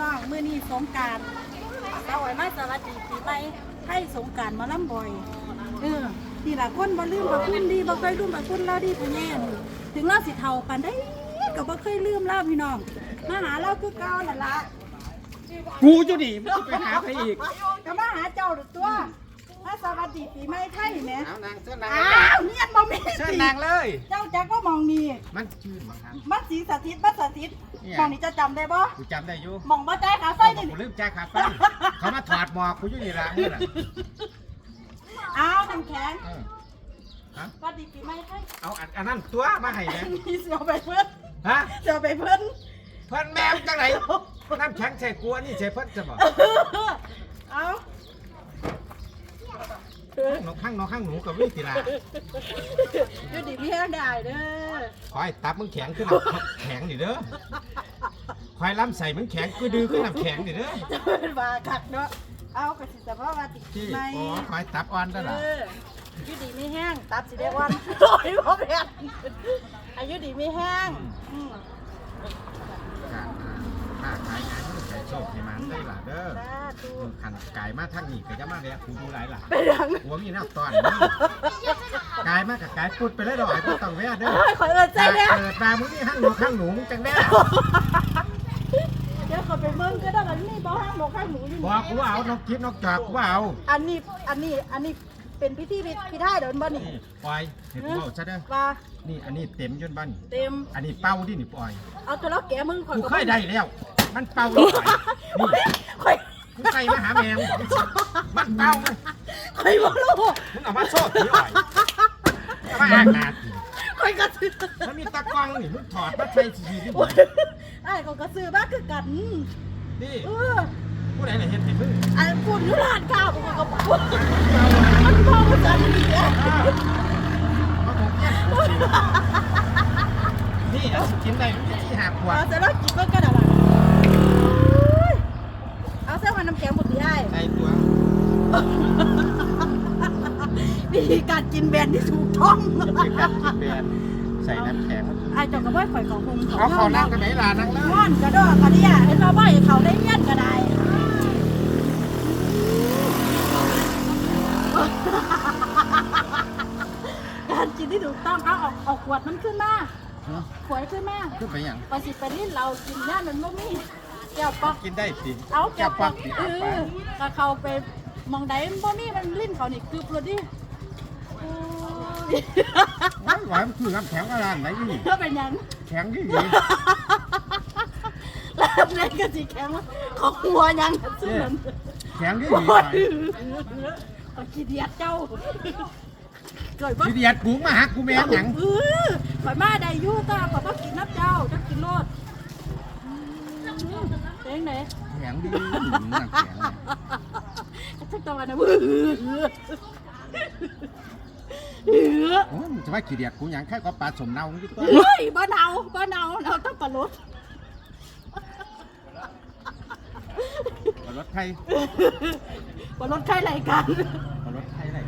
น้องมื้อนี้สงกรารสาวอ้อยมาสวัสดีปีใหม่ให้สงกรารมาล่ำบ่อยเออนี่ล่ะคนบ่ลืมบ่คุณดีบ่เคยลืมบ่คุณเราดีผู้แน่นี่ถึงเราสิเฒ่าปานใดก็บ่เคยลืมเราพี่น้องมาหาเราคือเก่านั่นล่ะกูจะหนีไม่ไปหาใครอีกก็มาหาเจ้าดอกตัว มาสวัสดีปีใหม่ไทยแหมเอานางเสื้อนางอ้าวเนียนบ่มีเสื้อสินางเลย เจ้าจักก็มองนี่มันชื่อมาครับ มันสีสถิตบัดสถิตเนี่ย มองนี่จะจำได้บ่กูจำได้อยู่มองบ่ใจขาไฟนี่กูลืมแจ้ขาไฟเขามาถอดหมอกกูอยู่นี่ละนี่แหละอ้าวน้ำแข็งเออฮะสวัสดีปีใหม่ไทยเอาอันอันนั้นตัวมาให้เนี่ยมีเสียวไปเพิ่นฮะเสียวไปเพิ่นเพิ่นแมวจังไหนน้ำแข็งใส่กูอันนี่ใส่เพิ่นจะบอกเอา หนกข้างหนกข้างหนูกับวิ่งตีลาอยู่ดีพี่แห้งได้เด้อคอยตับมึงแข็งขึ้นน้ำแข็งดิเด้อคอยล้ำใส่มึงแข็งกูดื้อขึ้นน้ำแข็งดิเด้อจะเป็นว่าคักเนาะเอากระสิสภาพว่าติดที่ไหมอ๋อคอยตับอ่อนได้เอละออยู่ดีไม่แห้งตับสิได้วันโอ้ยพ่อแม่อายุดีไม่แห้งอืม ค่าขายงานที่ใส่โช คให้มันได้ล่ะเด้อสาธุขันไก่มาทั้งนี้ก็จะมาแล้วกูดูหลายล่ะไปยัง หัวมีน้ำตอนนี่กายมากกับกายปุดไปเลยดอกไอ้พวกต้องแว่เด้อเอ้ยขอเอินใจเนี่ยเปิดมามึงนี่ห้างหนูข้างหนูมึงจังแว่เดี๋ยวเขาไปเมืองก็ได้กันนี่บ่ห้างหนูข้างหนูอยู่บอกกูว่าเอานกกิฟนกจอกกูว่าเอาอันนี้อันนี้อันนี้เป็นพิธีพิธีเดินบ่นี่นี่ปล่อยเห็นกูเอาซะเด้อว่านี่อันนี้เต็มจนบ้านเต็ม อันนี้เป้าดินี่ปล่อย เอาตัวแล้วแกมึงข่อยกูก็เคยได้แล้ว มันเป้าลงไปนี่ข่อยกูใส่มาหาแมวมันเป้ามันข่อยบ่รู้มึงเอามาโซ่ผีอ่อยเอามาอ่างนาทีข่อยก็ซื้อมันมีตะกร้องนี่มึงถอดมาใส่ทีนี่ไอ้เขาก็ซื้อมาคือกันนี่เออผู้ใดไหนเห็นเห็นมึงอันพูดอยู่ร้านข้าวผมก็พูดมันพอกันดีอะนี่เอาสิกินได้ที่หาขวดเอาเสร็จแล้วกินเบิ่งกันอะไรเอาเส้น มันน้ำแข็งหมดที่ไอ้ใส่ตัววิธีการกินแบรนด์ที่ถูกต้องจะเป็นการกินแบนใส่น้ำแข็งไอ้เจ้าก็บ่ข่อยของคงเอาเขานั่งกันไหนล่ะนั่งเลยม่อนกระดอกกระเดียเห็นเราบ่อยเขาได้เงี้ยนก็ได้การกินที่ถูกต้องเอาออกออกขวดมันขึ้นมาขวดขึ้นมาขึ้นไปยังปสิเป็นนี่เรากินย่านมันบ่มี แก้วป๊อกกินได้สิเอาแก้วปักสิเออถ้าเขาไปมองใดมันบ่มีมันลิ้นเขานี่กึบเลยดิโอ้ยว้ายหวานคือน้ำแข็งอะไรไหนนี่เพื่อเป็นหยังแข็งที่นี่แล้วในกระสีแข็งว่าของหัวยังซึ่งนั้นแข็งที่โอ้นี่ยเอาขี้เดียดเจ้าเกิดว่าทีเดียดกูมาหักกูแม่หยังเออข่อยมาได้อยู่ตาข่อยบ่กินน้ำเจ้าจะกินโลดอืมเป็นไหน แข็งดีหน้ำแข็งทุกตะวันนะเบื่อเหือโอ้ยจะว่าขี้เดียดกูหยังแค่ก็ปลาสมเนาที่ตัวเฮ้ยบ้านเอาบ้านเอาเราต้องปลาลดรถไทยปลาลดใครรายการรถไทยอะไร